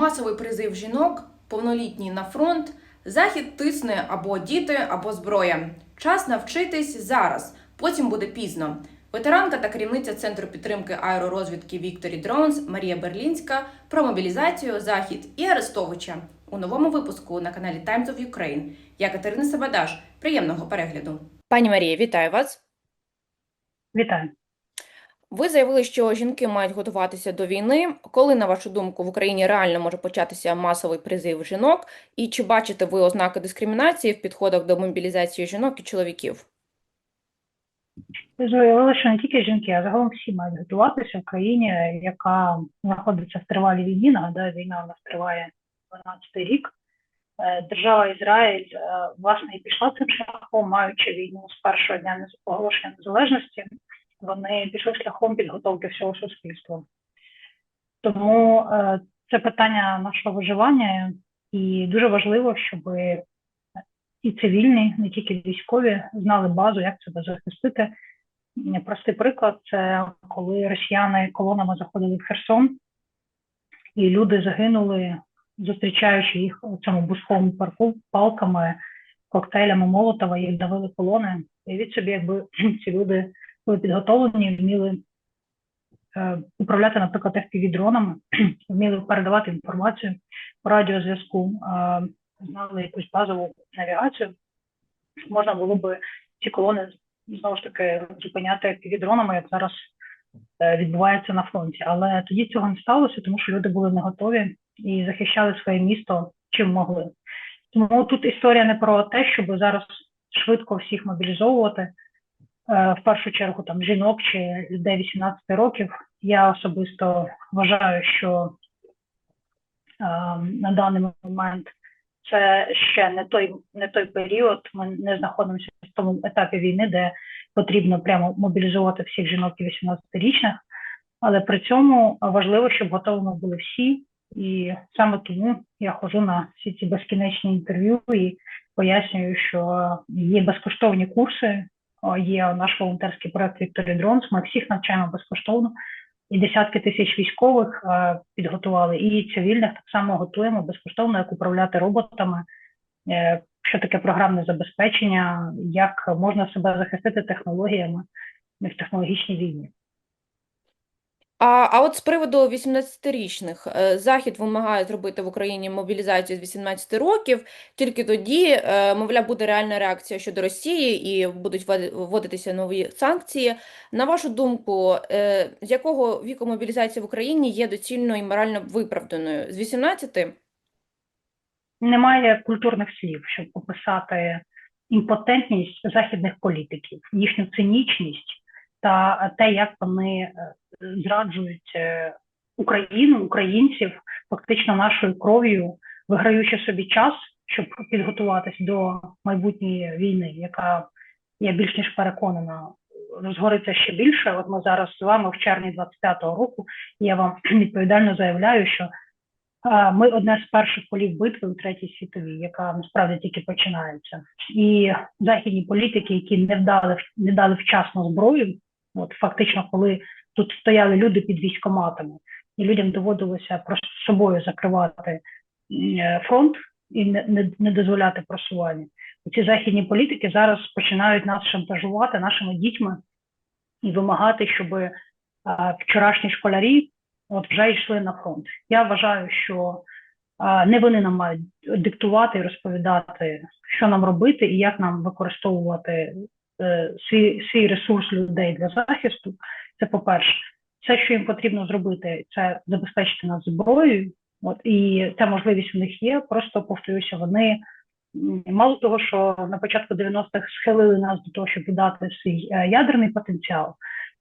масовий призив жінок, повнолітні на фронт, захід тисне або діти, або зброя. Час навчитись зараз, потім буде пізно. Ветеранка та керівниця центру підтримки аеророзвідки Вікторі Дронс Марія Берлінська про мобілізацію, захід і Арестовича у новому випуску на каналі Times of Ukraine. Я Катерина Сабадаш. Приємного перегляду. Пані Марія, вітаю вас. Вітаю. Ви заявили, що жінки мають готуватися до війни. Коли, на вашу думку, в Україні реально може початися масовий призив жінок? І чи бачите ви ознаки дискримінації в підходах до мобілізації жінок і чоловіків? Ви заявили, що не тільки жінки, а загалом всі мають готуватися в країні, яка знаходиться в тривалій війні. Нагадаю, війна у нас триває 12-й рік. Е, Держава Ізраїль е, власне і пішла цим шляхом, маючи війну з першого дня оголошення незалежності. Вони пішли шляхом підготовки всього суспільства. Тому е, це питання нашого виживання, і дуже важливо, щоб і цивільні, не тільки військові, знали базу, як себе захистити. Простий приклад це коли росіяни колонами заходили в Херсон, і люди загинули, зустрічаючи їх у цьому бусковому парку палками, коктейлями Молотова, їх давили колони. Від собі, якби ці люди були підготовлені, вміли е, управляти, наприклад, FPV-дронами, вміли передавати інформацію по радіозв'язку, е, знали якусь базову навігацію, можна було би ці колони знову ж таки зупиняти FPV-дронами, як зараз е, відбувається на фронті. Але тоді цього не сталося, тому що люди були не готові і захищали своє місто чим могли. Тому тут історія не про те, щоб зараз швидко всіх мобілізовувати. Е, В першу чергу там жінок чи людей 18 років. Я особисто вважаю, що е, на даний момент це ще не той, не той період. Ми не знаходимося в тому етапі війни, де потрібно прямо мобілізувати всіх жінок і 18-річних. Але при цьому важливо, щоб готовими були всі. І саме тому я ходжу на всі ці безкінечні інтерв'ю і пояснюю, що є безкоштовні курси, є наш волонтерський проект Вікторі Дронс. Ми всіх навчаємо безкоштовно. І десятки тисяч військових е, підготували, і цивільних так само готуємо безкоштовно, як управляти роботами, е, що таке програмне забезпечення, як можна себе захистити технологіями в технологічній війні. А, а от з приводу 18-річних, е, Захід вимагає зробити в Україні мобілізацію з 18 років, тільки тоді, е, мовляв, буде реальна реакція щодо Росії і будуть вводи- вводитися нові санкції. На вашу думку, е, з якого віку мобілізація в Україні є доцільною і морально виправданою? З 18? Немає культурних слів, щоб описати імпотентність західних політиків, їхню цинічність та те, як вони е, зраджують е, Україну, українців, фактично нашою кров'ю, виграючи собі час, щоб підготуватись до майбутньої війни, яка я більш ніж переконана розгориться ще більше. От ми зараз з вами в червні 25-го року. Я вам відповідально заявляю, що ми одне з перших полів битви у третій світовій, яка насправді тільки починається, і західні політики, які не вдали не дали вчасно зброю, от фактично, коли тут стояли люди під військоматами, і людям доводилося просто собою закривати е, фронт і не, не, не дозволяти просування. Ці західні політики зараз починають нас шантажувати нашими дітьми і вимагати, щоб а, вчорашні школярі от вже йшли на фронт. Я вважаю, що а, не вони нам мають диктувати і розповідати, що нам робити і як нам використовувати е, свій, свій ресурс людей для захисту. Це по-перше, все, що їм потрібно зробити, це забезпечити нас зброєю. От і ця можливість у них є. Просто повторюся, вони мало того, що на початку 90-х схилили нас до того, щоб віддати свій е, ядерний потенціал.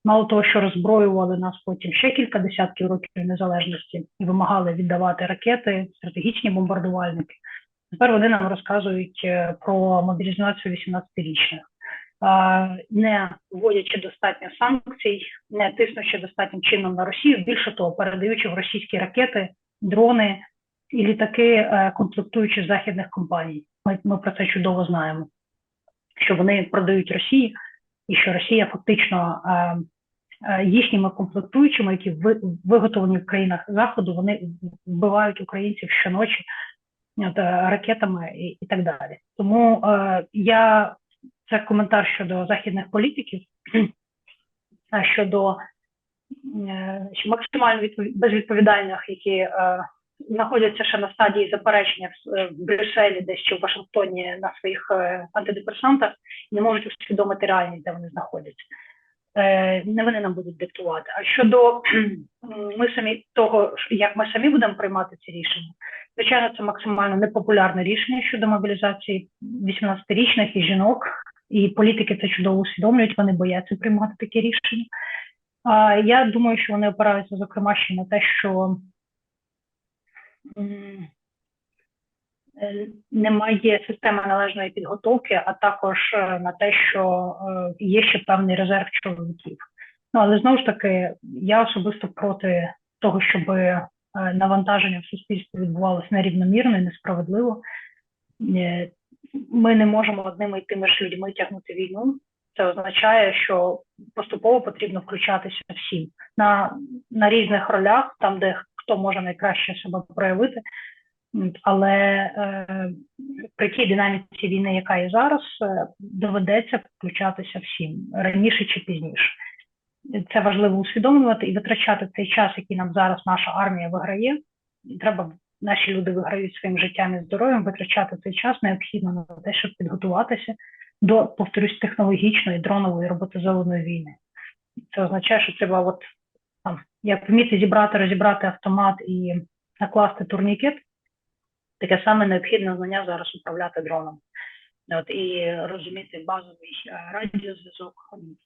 Мало того, що роззброювали нас потім ще кілька десятків років незалежності і вимагали віддавати ракети, стратегічні бомбардувальники. Тепер вони нам розказують е, про мобілізацію 18-річних, а, не вводячи достатньо санкцій, не тиснучи достатнім чином на Росію. Більше того, передаючи в російські ракети, дрони і літаки, е, комплектуючи західних компаній. Ми, ми про це чудово знаємо, що вони продають Росії, і що Росія фактично е, е, їхніми комплектуючими, які ви- виготовлені в країнах заходу, вони вбивають українців щоночі ракетами і, і так далі. Тому е, я це коментар щодо західних політиків, щодо е, що максимально відпові- безвідповідальних, які е, знаходяться ще на стадії заперечення в, е, Брюсселі, десь чи в Вашингтоні на своїх е, антидепресантах, не можуть усвідомити реальність, де вони знаходяться. Е, не вони нам будуть диктувати. А щодо ми самі того, як ми самі будемо приймати ці рішення, звичайно, це максимально непопулярне рішення щодо мобілізації 18-річних і жінок. І політики це чудово усвідомлюють, вони бояться приймати такі рішення. А я думаю, що вони опираються, зокрема, ще на те, що е, немає системи належної підготовки, а також е, на те, що е, є ще певний резерв чоловіків. Ну але знову ж таки, я особисто проти того, щоб навантаження в суспільстві відбувалося нерівномірно і несправедливо. Ми не можемо одними і тими ж людьми тягнути війну. Це означає, що поступово потрібно включатися всім на, на різних ролях, там, де хто може найкраще себе проявити. Але е, при тій динаміці війни, яка є зараз, е, доведеться включатися всім раніше чи пізніше. Це важливо усвідомлювати і витрачати цей час, який нам зараз наша армія виграє. Треба наші люди виграють своїм життям і здоров'ям, витрачати цей час необхідно на те, щоб підготуватися до, повторюсь, технологічної дронової роботизованої війни. Це означає, що треба от там як вміти зібрати, розібрати автомат і накласти турнікет, таке саме необхідне знання зараз управляти дроном. От, і розуміти базовий е, радіозв'язок,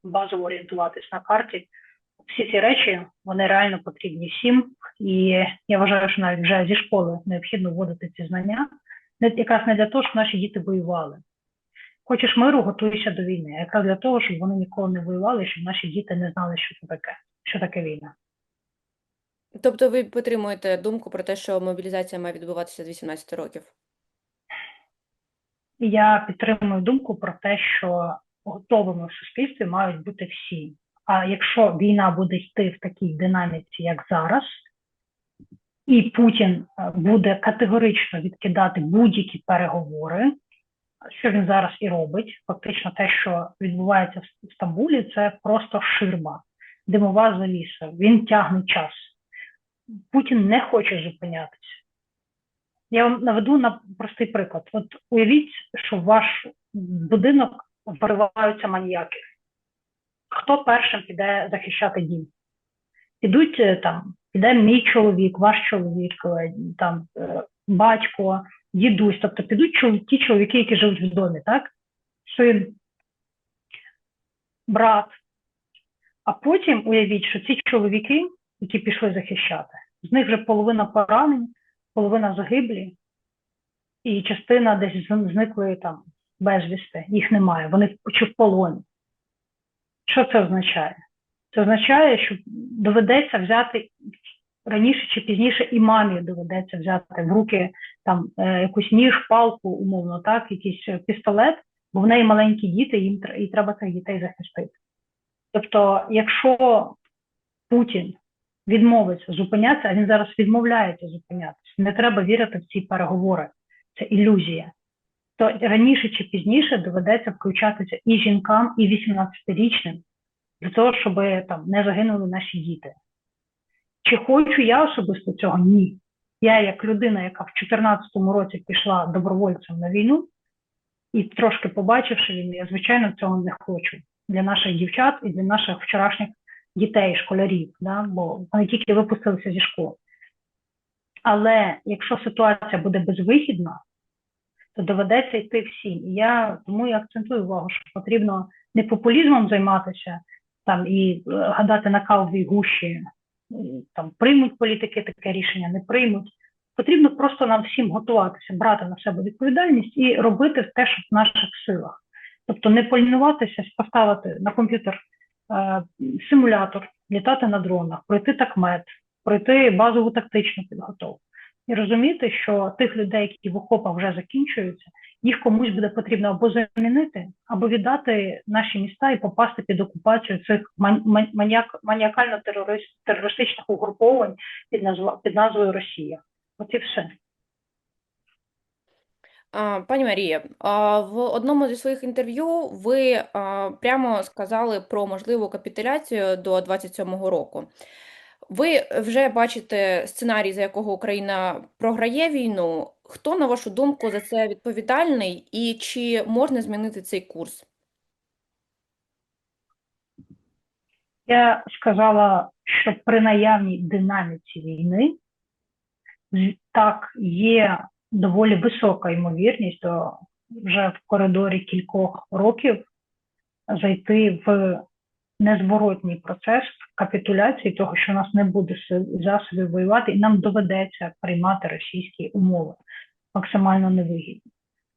базово орієнтуватись на карті. Всі ці речі вони реально потрібні всім, і я вважаю, що навіть вже зі школи необхідно вводити ці знання, якраз не для того, щоб наші діти воювали. Хочеш миру, готуйся до війни. А якраз для того, щоб вони ніколи не воювали, щоб наші діти не знали, що це таке, що таке війна. Тобто ви підтримуєте думку про те, що мобілізація має відбуватися з 18 років? Я підтримую думку про те, що готовими в суспільстві мають бути всі. А якщо війна буде йти в такій динаміці, як зараз, і Путін е, буде категорично відкидати будь-які переговори, що він зараз і робить, фактично те, що відбувається в Стамбулі, це просто ширма, димова завіса. Він тягне час. Путін не хоче зупинятися. Я вам наведу на простий приклад. От уявіть, що ваш будинок вриваються маніяки. Хто першим піде захищати дім? Підуть е, там, піде мій чоловік, ваш чоловік, е, там е, батько, дідусь, тобто підуть ті чоловіки, які живуть в домі, так? Син, брат. А потім уявіть, що ці чоловіки, які пішли захищати, з них вже половина поранень, половина загиблі, і частина десь зникли там безвісти, їх немає, вони чи в полоні. Що це означає? Це означає, що доведеться взяти раніше чи пізніше і мамі доведеться взяти в руки там е, якусь ніж, палку, умовно, так, якийсь е, пістолет, бо в неї маленькі діти, їм і треба цих дітей захистити. Тобто, якщо Путін відмовиться зупинятися, а він зараз відмовляється зупинятися, не треба вірити в ці переговори, це ілюзія. То раніше чи пізніше доведеться включатися і жінкам, і 18-річним для того, щоб там не загинули наші діти. Чи хочу я особисто цього? Ні. Я, як людина, яка в 2014 році пішла добровольцем на війну, і трошки побачивши війну, я звичайно цього не хочу для наших дівчат і для наших вчорашніх дітей, школярів, да? бо вони тільки випустилися зі школи. Але якщо ситуація буде безвихідна, то доведеться йти всім. І я тому і акцентую увагу, що потрібно не популізмом займатися там і е, гадати на кавовій гущі, там приймуть політики таке рішення, не приймуть. Потрібно просто нам всім готуватися, брати на себе відповідальність і робити те, що в наших силах. Тобто не полінуватися, поставити на комп'ютер е, симулятор, літати на дронах, пройти такмет, пройти базову тактичну підготовку. І розуміти, що тих людей, які в окопах вже закінчуються, їх комусь буде потрібно або замінити, або віддати наші міста і попасти під окупацію цих ман- ман- маніак- маніакально-терористичних угруповань під, назва, під назвою Росія. От і все. Пані Марія, в одному зі своїх інтерв'ю ви прямо сказали про можливу капітуляцію до 27-го року. Ви вже бачите сценарій, за якого Україна програє війну. Хто, на вашу думку, за це відповідальний і чи можна змінити цей курс? Я сказала, що при наявній динаміці війни так є доволі висока ймовірність до вже в коридорі кількох років зайти в незворотній процес капітуляції, того, що нас не буде засобів воювати, і нам доведеться приймати російські умови максимально невигідні.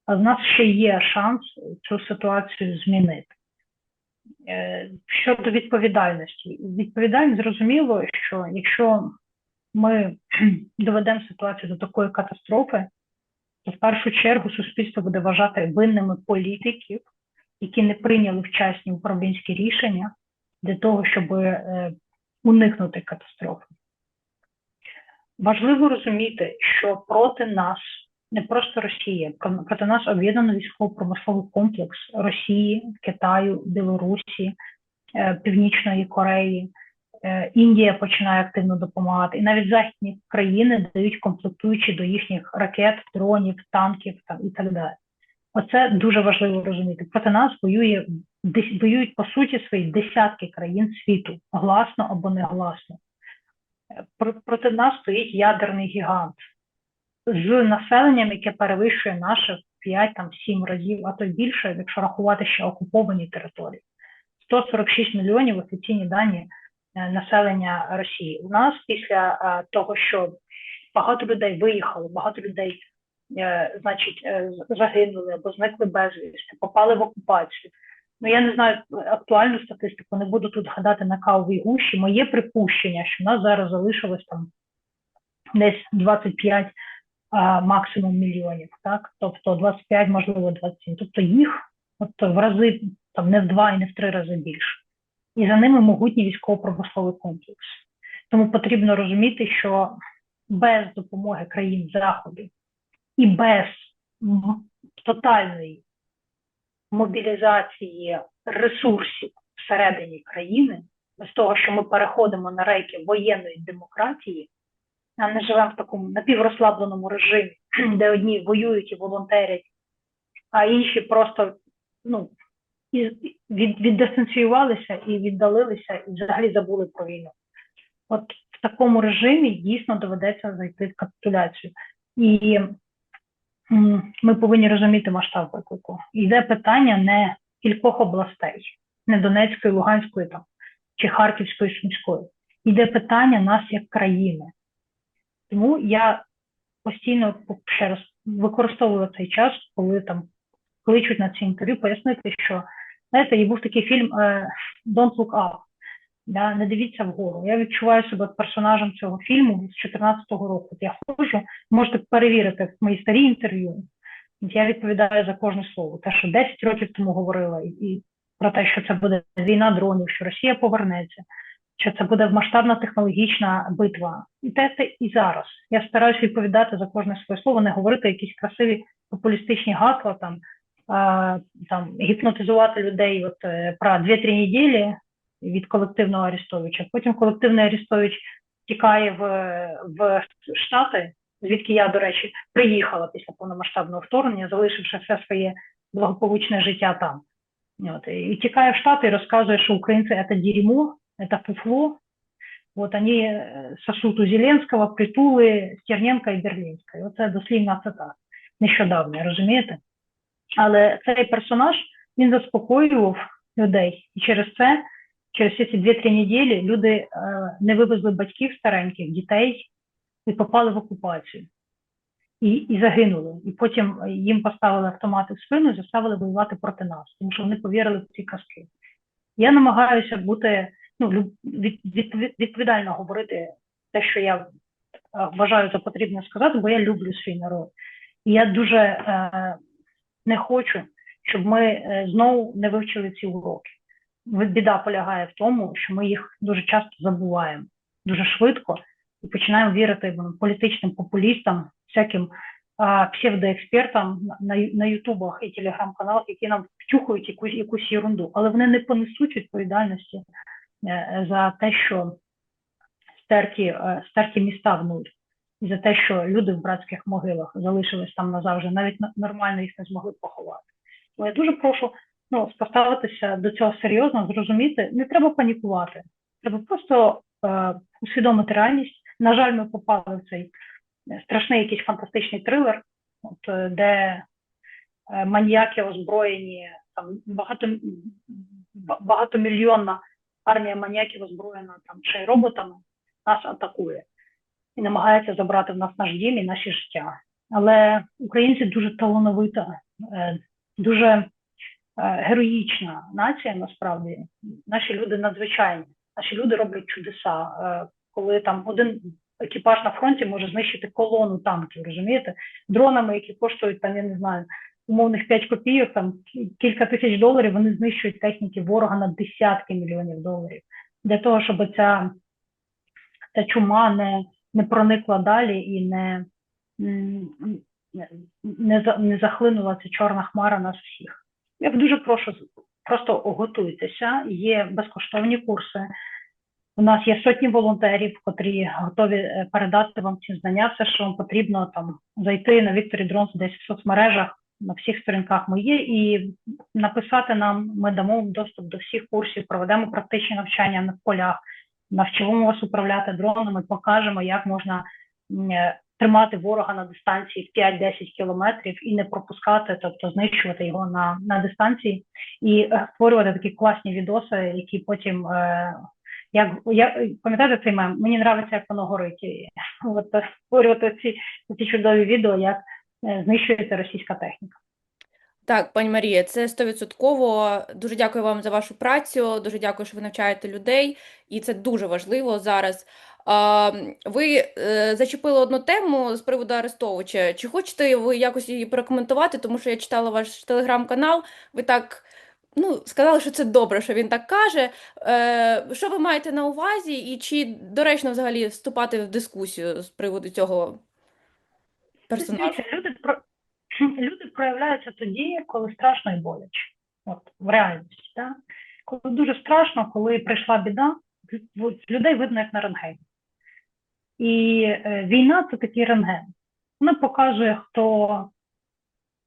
А в нас ще є шанс цю ситуацію змінити. Е, Щодо відповідальності, відповідальність зрозуміло, що якщо ми доведемо ситуацію до такої катастрофи, то в першу чергу суспільство буде вважати винними політиків, які не прийняли вчасні управлінські рішення для того, щоб е, уникнути катастрофи. Важливо розуміти, що проти нас не просто Росія, проти нас об'єднано військово-промисловий комплекс Росії, Китаю, Білорусі, е, Північної Кореї. Е, Індія починає активно допомагати, і навіть західні країни дають комплектуючі до їхніх ракет, дронів, танків там, і так далі. Оце дуже важливо розуміти. Проти нас воює воюють по суті свої десятки країн світу, гласно або негласно. Проти нас стоїть ядерний гігант з населенням, яке перевищує наше 5-7 разів, а то більше, якщо рахувати ще окуповані території. 146 мільйонів офіційні дані е, населення Росії. У нас після е, того, що багато людей виїхало, багато людей, е, значить, загинули або зникли безвісти, попали в окупацію. Ну я не знаю актуальну статистику, не буду тут гадати на кавовій гущі. Моє припущення, що в нас зараз залишилось там десь 25 а, максимум мільйонів, так? Тобто 25, можливо, 27. Тобто їх от в рази там не в два і не в три рази більше. І за ними могутній військово-промисловий комплекс. Тому потрібно розуміти, що без допомоги країн Заходу і без тотальної мобілізації ресурсів всередині країни, без того, що ми переходимо на рейки воєнної демократії, а не живемо в такому напіврозслабленому режимі, де одні воюють і волонтерять, а інші просто ну, від, віддистанціювалися і віддалилися, і взагалі забули про війну. От в такому режимі дійсно доведеться зайти в капітуляцію. І ми повинні розуміти масштаб виклику. Йде питання не кількох областей, не Донецької, Луганської там, чи Харківської, Сумської. Йде питання нас як країни. Тому я постійно ще раз використовую цей час, коли там кличуть на ці інтерв'ю, пояснити, що знаєте, і був такий фільм е, Don't Look Up. Да, не дивіться вгору. Я відчуваю себе персонажем цього фільму з 2014 року. От я ходжу, можете перевірити мої старі інтерв'ю. Я відповідаю за кожне слово. Те, що 10 років тому говорила, і, про те, що це буде війна дронів, що Росія повернеться, що це буде масштабна технологічна битва. І те, те і зараз. Я стараюся відповідати за кожне своє слово, не говорити якісь красиві популістичні гасла, там, там гіпнотизувати людей от, е, про 2-3 неділі від колективного Арестовича. Потім колективний Арестович тікає в, в Штати, звідки я, до речі, приїхала після повномасштабного вторгнення, залишивши все своє благополучне життя там. От, і тікає в Штати і розказує, що українці це дерьмо, це фуфло. Вот они е, у Зеленського притули Стерненка і Берлінська. І Оце дослівна цитата. Нещодавно, розумієте? Але цей персонаж він заспокоював людей. І через це, через ці 2-3 неділі, люди е, не вивезли батьків стареньких, дітей і попали в окупацію. І, і загинули. І потім їм поставили автомати в спину і заставили воювати проти нас, тому що вони повірили в ці казки. Я намагаюся бути ну, від, від, від- відповідально говорити те, що я вважаю за потрібне сказати, бо я люблю свій народ. І я дуже е, не хочу, щоб ми е, знову не вивчили ці уроки. Біда полягає в тому, що ми їх дуже часто забуваємо дуже швидко і починаємо вірити ну, політичним популістам, всяким а, псевдоекспертам на- на, ютубах і телеграм-каналах, які нам втюхують якусь, якусь ерунду, але вони не понесуть відповідальності е, за те, що стерті, е, стерті міста в нуль, і за те, що люди в братських могилах залишились там назавжди, навіть на- нормально їх не змогли поховати. Тому я дуже прошу ну, поставитися до цього серйозно, зрозуміти, не треба панікувати. Треба просто е, усвідомити реальність. На жаль, ми попали в цей е, страшний якийсь фантастичний трилер, от, е, де е, маніяки озброєні, там багато, ба- багатомільйонна армія маніяків озброєна там й роботами, нас атакує і намагається забрати в нас наш дім і наші життя. Але українці дуже талановита, е, дуже героїчна нація насправді. Наші люди надзвичайні. Наші люди роблять чудеса. Е, Коли там один екіпаж на фронті може знищити колону танків, розумієте, дронами, які коштують там, я не знаю, умовних 5 копійок, там кілька тисяч доларів, вони знищують техніки ворога на десятки мільйонів доларів. Для того, щоб ця, ця чума не, не проникла далі і не, не, не захлинула ця чорна хмара нас всіх. Я дуже прошу просто готуйтеся. Є безкоштовні курси. У нас є сотні волонтерів, котрі готові е, передати вам ці знання. Все, що вам потрібно, там зайти на Вікторі Дронс десь в соцмережах. На всіх сторінках є, і написати нам, ми дамо доступ до всіх курсів, проведемо практичні навчання на полях, навчимо вас управляти дронами, покажемо, як можна е, тримати ворога на дистанції в 5-10 кілометрів і не пропускати, тобто знищувати його на, на дистанції, і е, створювати такі класні відоси, які потім. Е, як я пам'ятаєте цей мем? Мені подобається, як воно горить. І, От створювати ці, ці чудові відео, як е, знищується російська техніка. Так, пані Марія, це стовідсотково. Дуже дякую вам за вашу працю. Дуже дякую, що ви навчаєте людей, і це дуже важливо зараз. Ви е, зачепили одну тему з приводу Арестовича. Чи хочете ви якось її прокоментувати? Тому що я читала ваш телеграм-канал. Ви так ну, сказали, що це добре, що він так каже. Е, Що ви маєте на увазі, і чи доречно взагалі вступати в дискусію з приводу цього персонажа? Люди люди проявляються тоді, коли страшно і боляче. От в реальності, так? Коли дуже страшно, коли прийшла біда, людей видно як на рентгені. І е, війна це такий рентген. Вона показує, хто,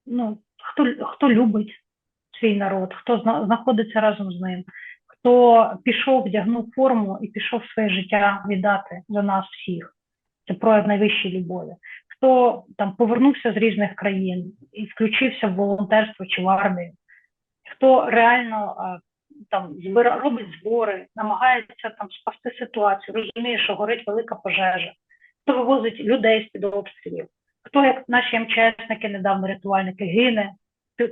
ну, хто, хто любить свій народ, хто зна- знаходиться разом з ним, хто пішов, вдягнув форму і пішов своє життя віддати за нас всіх. Це прояв найвищої любові хто там повернувся з різних країн і включився в волонтерство чи в армію, хто реально там збира, робить збори, намагається там спасти ситуацію, розуміє, що горить велика пожежа, хто вивозить людей з під обстрілів, хто, як наші МЧСники, недавно рятувальники, гине,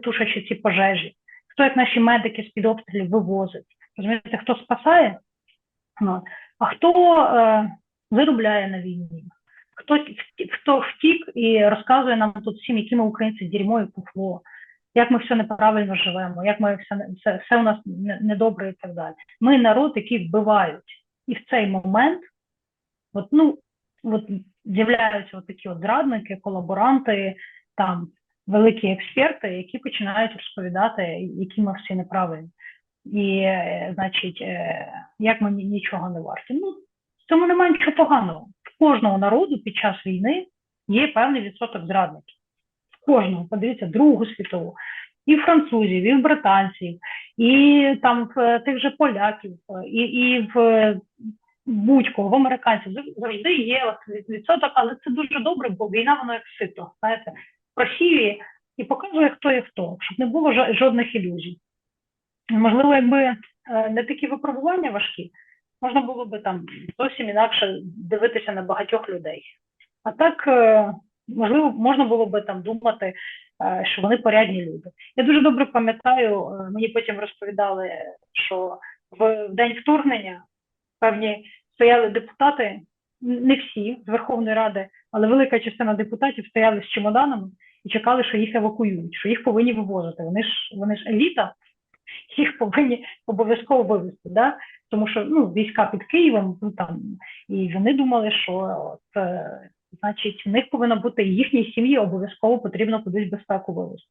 тушачи ці пожежі, хто як наші медики з під обстрілів вивозить. Розумієте, хто спасає, ну, а хто е, виробляє на війні хто, хто втік і розказує нам тут всім, які ми українці дерьмо і пуфло, як ми все неправильно живемо, як ми все, все, все у нас недобре і так далі. Ми народ, який вбивають. І в цей момент от, ну, от, з'являються от такі от зрадники, колаборанти, там великі експерти, які починають розповідати, які ми всі неправильні. І, е, значить, е, як ми нічого не варті. Ну, в цьому немає нічого поганого. Кожного народу під час війни є певний відсоток зрадників. В кожного, подивіться, Другу світову. І в французів, і в британців, і там в тих же поляків, і, і в будь-кого, в американців завжди є відсоток, але це дуже добре, бо війна воно як сито, знаєте, просіює і показує, хто є хто, щоб не було жодних ілюзій. Можливо, якби е, не такі випробування важкі, можна було би там зовсім інакше дивитися на багатьох людей. А так, е, можливо, можна було би там думати, е, що вони порядні люди. Я дуже добре пам'ятаю, е, мені потім розповідали, що в в день вторгнення певні стояли депутати не всі з Верховної Ради, але велика частина депутатів стояли з чемоданами і чекали, що їх евакуюють, що їх повинні вивозити. Вони ж вони ж еліта, їх повинні обов'язково вивезти. Да? Тому що ну, війська під Києвом, ну там і вони думали, що от, е, значить в них повинно бути і їхній сім'ї обов'язково потрібно кудись безпеку вивезти.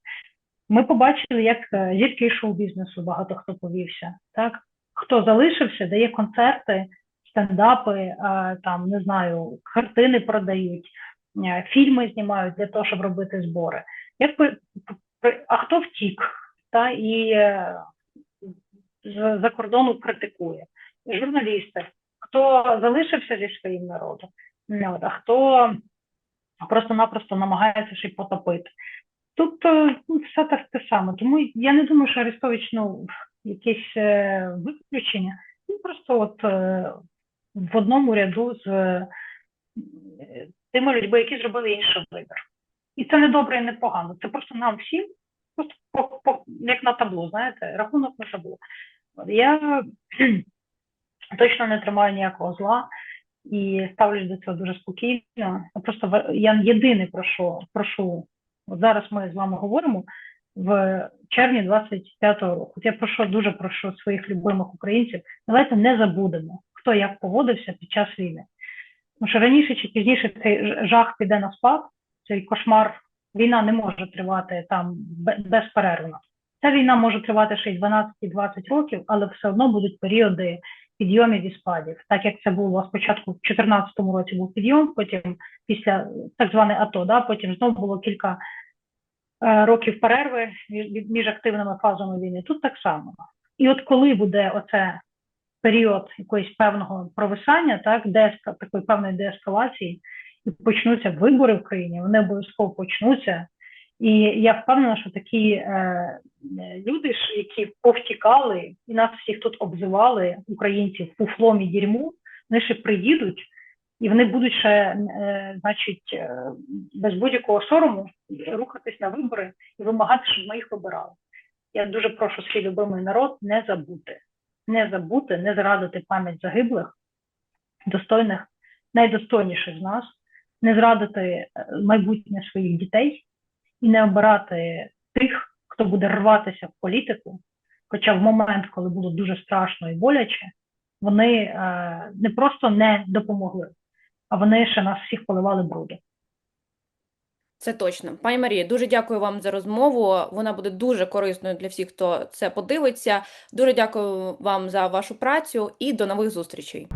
Ми побачили, як е, зірки шоу-бізнесу багато хто повівся. Так хто залишився, дає концерти, стендапи, е, там не знаю, картини продають, фільми знімають для того, щоб робити збори. Як а хто втік, та і е, з- за кордону критикує? Журналісти, хто залишився зі своїм народом, а хто просто-напросто намагається ще й потопити. Тут е, ну, все так те саме. Тому я не думаю, що Арестович ну, якесь е, виключення. Він просто от е, в одному ряду з тими людьми, які зробили інший вибір. І це не добре і не погано. Це просто нам всім, просто по, по, як на табло, знаєте, рахунок на табло. Я точно не тримаю ніякого зла і ставлюсь до цього дуже спокійно. Просто в- я єдине про що прошу. От зараз ми з вами говоримо в червні 25-го року. От я прошу дуже прошу своїх любимих українців. Давайте не забудемо, хто як поводився під час війни. Тому що раніше чи пізніше цей жах піде на спад, цей кошмар. Війна не може тривати там безперервно. Ця війна може тривати ще й 12-20 років, але все одно будуть періоди підйомів і спадів. Так як це було спочатку в 2014 році був підйом, потім після так зване АТО, да, потім знову було кілька е, років перерви між, між активними фазами війни. Тут так само. І от коли буде оце період якоїсь певного провисання, так, дееска, такої певної деескалації, і почнуться вибори в країні, вони обов'язково почнуться. І я впевнена, що такі е, е, люди, які повтікали і нас всіх тут обзивали, українців, фуфлом і дерьму, вони ще приїдуть, і вони будуть ще, е, значить, е, без будь-якого сорому рухатись на вибори і вимагати, щоб ми їх вибирали. Я дуже прошу свій любимий народ не забути, не забути, не зрадити пам'ять загиблих, достойних, найдостойніших з нас, не зрадити е, майбутнє своїх дітей і не обирати тих, хто буде рватися в політику. Хоча в момент, коли було дуже страшно і боляче, вони е, не просто не допомогли, а вони ще нас всіх поливали брудом. Це точно. Пані Марія, дуже дякую вам за розмову. Вона буде дуже корисною для всіх, хто це подивиться. Дуже дякую вам за вашу працю і до нових зустрічей.